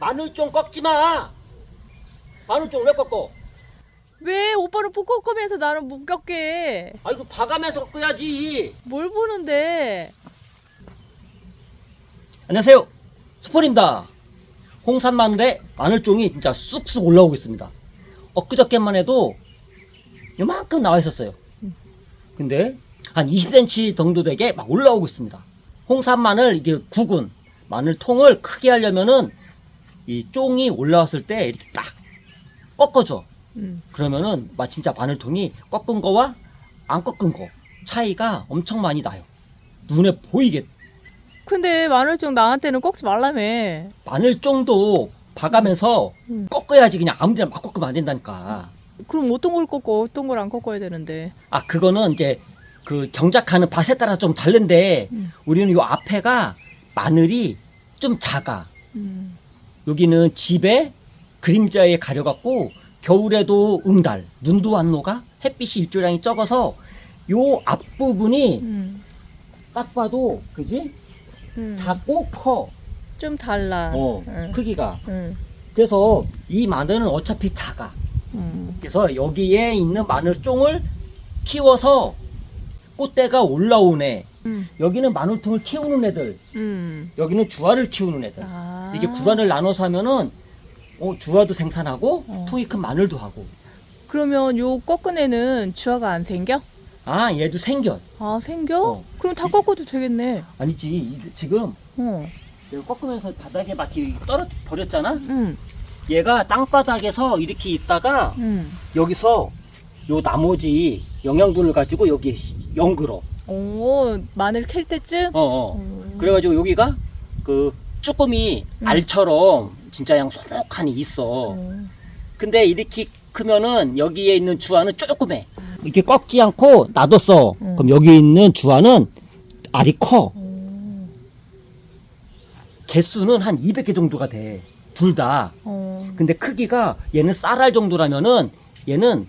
마늘 좀 꺾지 마. 마늘 좀 왜 꺾어? 왜 오빠를 뽀꼬꼬면서 나를 못 겪게 해? 아이고 봐가면서 꺾어야지. 뭘 보는데? 안녕하세요. 수폴입니다. 홍산 마늘에 마늘종이 진짜 쑥쑥 올라오고 있습니다. 엊그저께만 해도 요만큼 나와 있었어요. 근데 한 20cm 정도 되게 막 올라오고 있습니다. 홍산 마늘 이게 구근 마늘 통을 크게 하려면은 이 쫑이 올라왔을 때 이렇게 딱 꺾어줘. 음. 그러면은 막 진짜 마늘통이 꺾은 거와 안 꺾은 거 차이가 엄청 많이 나요. 눈에 보이게 근데 마늘종 나한테는 꺾지 말라며. 마늘종도 봐가면서 음. 꺾어야지 그냥 아무데나 막 꺾으면 안 된다니까. 그럼 어떤 걸 꺾고 어떤 걸 안 꺾어야 되는데. 아 그거는 이제 그 경작하는 밭에 따라 좀 다른데 음. 우리는 요 앞에가 마늘이 좀 작아. 음. 여기는 집에 그림자에 가려갖고 겨울에도 응달, 눈도 안 녹아, 햇빛이 일조량이 적어서 요 앞부분이 음. 딱 봐도 그지? 음. 작고 커. 좀 달라. 어, 응. 크기가. 응. 그래서 이 마늘은 어차피 작아. 음. 그래서 여기에 있는 마늘 종을 키워서 꽃대가 올라오네. 음. 여기는 마늘통을 키우는 애들, 음. 여기는 주화를 키우는 애들. 아. 이게 구간을 나눠서 하면은 어, 주화도 생산하고 어. 통이 큰 마늘도 하고. 그러면 요 꺾은 애는 주화가 안 생겨? 아 얘도 생겨. 아 생겨? 어. 그럼 다 꺾어도 되겠네. 아니지 이- 지금 어. 내가 꺾으면서 바닥에 막 이렇게 떨어 버렸잖아. 응. 얘가 땅바닥에서 이렇게 있다가 응. 여기서 요 나머지 영양분을 가지고 여기 연그러. 오 마늘 캘 때쯤? 어 어. 음. 그래가지고 여기가 그 쭈꾸미 음. 알처럼 진짜 양 소복하니 있어. 음. 근데 이렇게 크면은 여기에 있는 주화는 조그매. 이렇게 꺾지 않고 놔뒀어. 음. 그럼 여기 있는 주화는 알이 커. 음. 개수는 한 200개 정도가 돼. 둘 다. 어. 근데 크기가 얘는 쌀알 정도라면은 얘는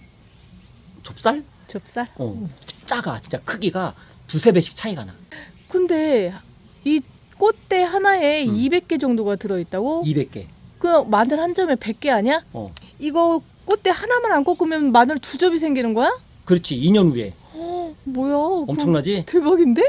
좁쌀? 좁쌀? 어. 작아. 진짜 크기가 두세 배씩 차이가 나. 근데 이 꽃대 하나에 음. 200개 정도가 들어있다고? 200개. 그 마늘 한 점에 100개 아니야? 어. 이거 꽃대 하나만 안 꺾으면 마늘 두 점이 생기는 거야? 그렇지. 2년 후에. 어, 뭐야? 엄청나지? 대박인데?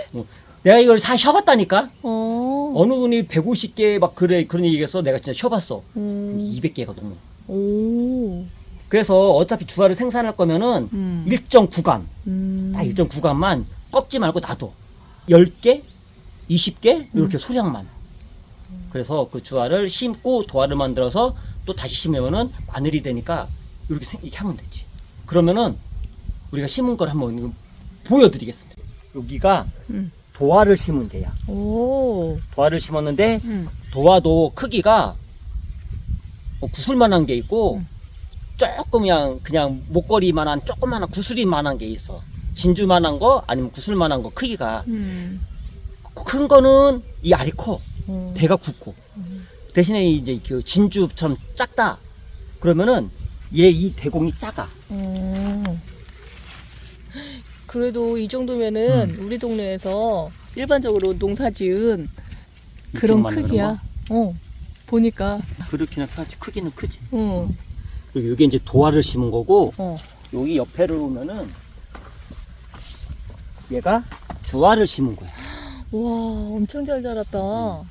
내가 이걸 다 쉬어봤다니까? 어. 어느 분이 150개 막 그래 그런 얘기했어. 내가 진짜 쉬어봤어. 음. 200개가 넘어. 오. 그래서 어차피 주화를 생산할 거면은 음. 일정 구간, 음. 딱 일정 구간만 꺾지 말고 놔둬. 10개, 20개 이렇게 소량만. 그래서 그 주화를 심고 도화를 만들어서 또 다시 심으면은 마늘이 되니까 이렇게, 생- 이렇게 하면 되지. 그러면은 우리가 심은 걸 한번 보여드리겠습니다. 여기가 음. 도화를 심은 데야. 오. 도화를 심었는데 음. 도화도 크기가 뭐 구슬만한 게 있고 음. 조금 그냥 그냥 목걸이만한 조그만한 구슬이만한 게 있어. 진주만한 거 아니면 구슬만한 거 크기가 음. 큰 거는 이 알이 커 어. 배가 굳고 음. 대신에 이제 그 진주처럼 작다 그러면은 얘 이 대공이 작아. 어. 그래도 이 정도면은 우리 동네에서 일반적으로 농사 지은 그런 이쪽만 크기야. 어. 보니까. 그렇기는 하지 크기는 크지. 어. 그리고 이게 이제 도화를 심은 거고 어. 여기 옆에를 보면은 얘가 주화를 심은 거야. 와, 엄청 잘 자랐다.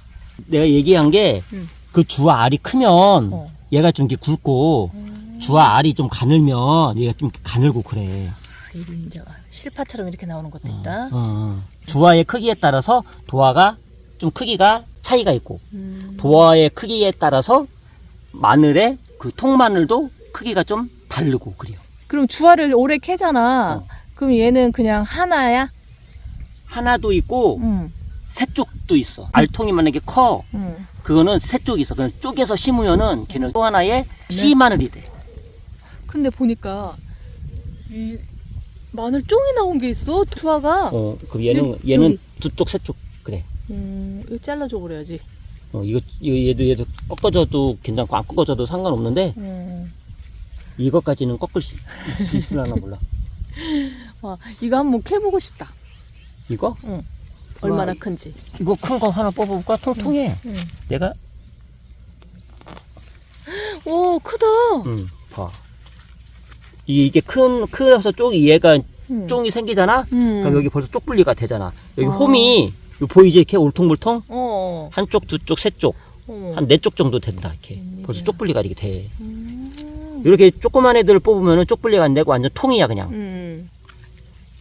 내가 얘기한 게그 음. 주화 알이 크면 어. 얘가 좀 이렇게 굵고 음. 주화 알이 좀 가늘면 얘가 좀 가늘고 그래. 이리 이제 실파처럼 이렇게 나오는 것도 어, 있다. 어. 주화의 크기에 따라서 도화가 좀 크기가 차이가 있고 음. 도화의 크기에 따라서 마늘의 그 통마늘도 크기가 좀 다르고 그래요. 그럼 주화를 오래 캐잖아. 어. 그럼 얘는 그냥 하나야? 하나도 있고 응. 새 쪽도 있어. 알통이 만약에 커 응. 그거는 새 쪽이 있어. 그냥 쪼개서 심으면은 걔는 또 하나의 씨 마늘이 돼. 근데 보니까 이 마늘 쫑이 나온 게 있어. 주화가. 어, 그 얘는 얘는. 두쪽새쪽 그래. 음, 이거 잘라줘 그래야지. 어, 이거, 이거 얘도 얘도 꺾어져도 괜찮고 안 꺾어져도 상관없는데 음. 이것까지는 꺾을 수, 수 있으려나 몰라. 와, 이거 한번 캐보고 싶다. 이거? 응. 얼마나 와, 큰지. 이거 큰 거 하나 뽑아볼까? 통통해. 응. 내가 오 크다. 응, 봐. 이- 이게 큰, 크서 쪽이 얘가 음. 쫑이 생기잖아? 음. 그럼 여기 벌써 쪽 분리가 되잖아. 여기 아. 홈이, 요 보이지? 이렇게 울퉁불퉁? 어. 한쪽, 두 쪽, 세 쪽. 어. 한네 쪽 정도 된다, 이렇게. 웬일이야. 벌써 쪽 분리가 이렇게 돼. 음. 이렇게 조그만 애들 뽑으면은 쪽 분리가 안 되고 완전 통이야, 그냥. 음.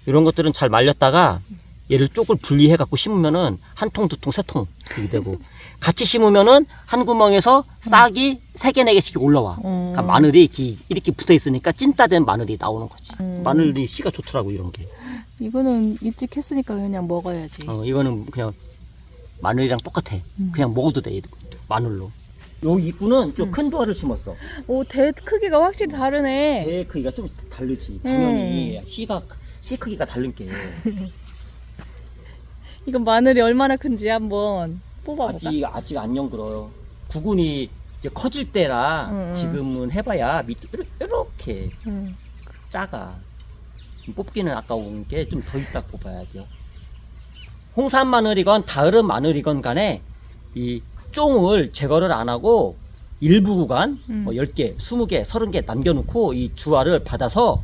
이런 것들은 잘 말렸다가 얘를 쪽을 분리해 갖고 심으면은 한 통, 두 통, 세 통. 그렇게 되고. 같이 심으면은 한 구멍에서 싹이 세 개, 네 개씩 올라와. 어. 그러니까 마늘이 이렇게, 이렇게 붙어 있으니까 찐따된 마늘이 나오는 거지. 음. 마늘이 씨가 좋더라고, 이런 게. 이거는 일찍 했으니까 그냥 먹어야지. 어, 이거는 그냥 마늘이랑 똑같아. 음. 그냥 먹어도 돼. 마늘로. 요 입구는 좀 음. 큰 도화를 심었어. 오, 대 크기가 확실히 다르네. 배 크기가 좀 다르지. 당연히 음. 씨가, 씨 크기가 다른 게. 이건 마늘이 얼마나 큰지 한번 뽑아볼까? 아직, 아직 안 연그러요. 구근이 이제 커질 때라 음, 음. 지금은 해봐야 밑에 이렇게 음. 작아. 뽑기는 아까운 게 좀 더 있다 뽑아야죠. 홍산 마늘이건 다른 마늘이건 간에 이 쫑을 제거를 안 하고 일부 구간 음. 뭐 10개, 20개, 30개 남겨놓고 이 주화를 받아서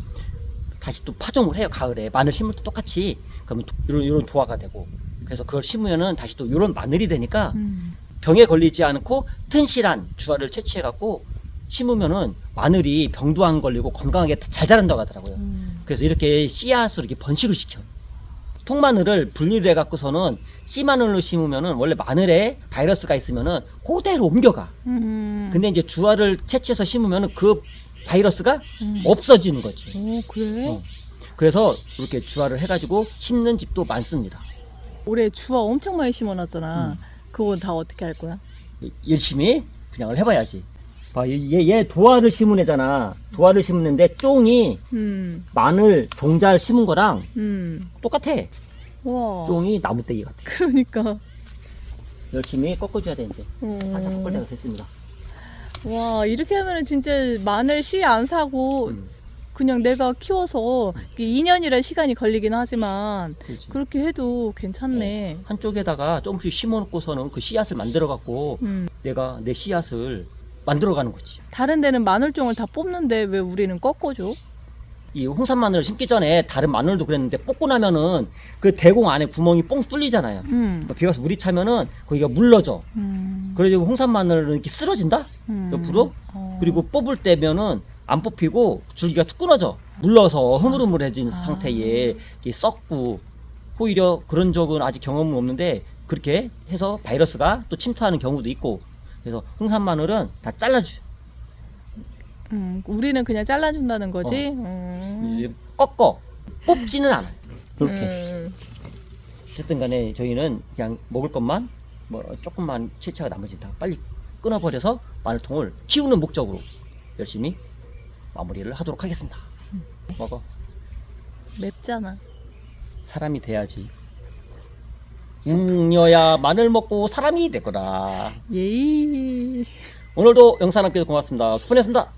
다시 또 파종을 해요. 가을에 마늘 심을 때 똑같이 그러면 도- 이런 이런 도화가 되고 그래서 그걸 심으면은 다시 또 이런 마늘이 되니까 음. 병에 걸리지 않고 튼실한 주화를 채취해 갖고 심으면은 마늘이 병도 안 걸리고 건강하게 잘 자란다고 하더라고요. 음. 그래서 이렇게 씨앗으로 이렇게 번식을 시켜. 통마늘을 분리를 해갖고서는 씨마늘로 심으면은 원래 마늘에 바이러스가 있으면은 그대로 옮겨가. 음. 근데 이제 주화를 채취해서 심으면은 그 바이러스가 음. 없어지는 거지. 오, 그래? 어. 그래서 이렇게 주화를 해가지고 심는 집도 많습니다. 올해 주화 엄청 많이 심어놨잖아. 음. 그건 다 어떻게 할 거야? 열심히 분양을 해봐야지. 봐, 얘, 얘 도화를 심은 애잖아. 도화를 심는데 쫑이 음. 마늘 종잘 심은 거랑 음. 똑같아. 와. 쫑이 나무떼기 같아. 그러니까. 열심히 꺾어줘야 돼 이제. 살짝 꺾을 때가 음. 됐습니다. 와, 이렇게 하면은 진짜 마늘 씨 안 사고 음, 그냥 내가 키워서 2년이라 시간이 걸리긴 하지만 그렇지. 그렇게 해도 괜찮네. 한쪽에다가 조금씩 심어놓고서는 그 씨앗을 만들어갖고 음. 내가 내 씨앗을 만들어가는 거지. 다른 데는 마늘종을 다 뽑는데 왜 우리는 꺾어줘? 이 홍산 마늘을 심기 전에 다른 마늘도 그랬는데 뽑고 나면은 그 대공 안에 구멍이 뽕 뚫리잖아요. 음. 비가 와서 물이 차면은 거기가 물러져. 음. 그래서 홍산 마늘은 이렇게 쓰러진다? 음. 옆으로? 어. 그리고 뽑을 때면은 안 뽑히고 줄기가 툭 끊어져. 물러서 흐물흐물해진 아. 상태에 이렇게 썩고 오히려 그런 적은 아직 경험은 없는데 그렇게 해서 바이러스가 또 침투하는 경우도 있고 그래서 홍산 마늘은 다 잘라줘. 음, 우리는 그냥 잘라준다는 거지. 어. 음. 이제 꺾어 뽑지는 않아. 그렇게. 음. 어쨌든 간에 저희는 그냥 먹을 것만 뭐 조금만 채취하고 나머지 다 빨리 끊어버려서 마늘통을 키우는 목적으로 열심히 마무리를 하도록 하겠습니다. 먹어. 맵잖아. 사람이 돼야지. 웅녀야 마늘 먹고 사람이 되거라. 예이. 오늘도 영상 함께 고맙습니다. 소원했습니다.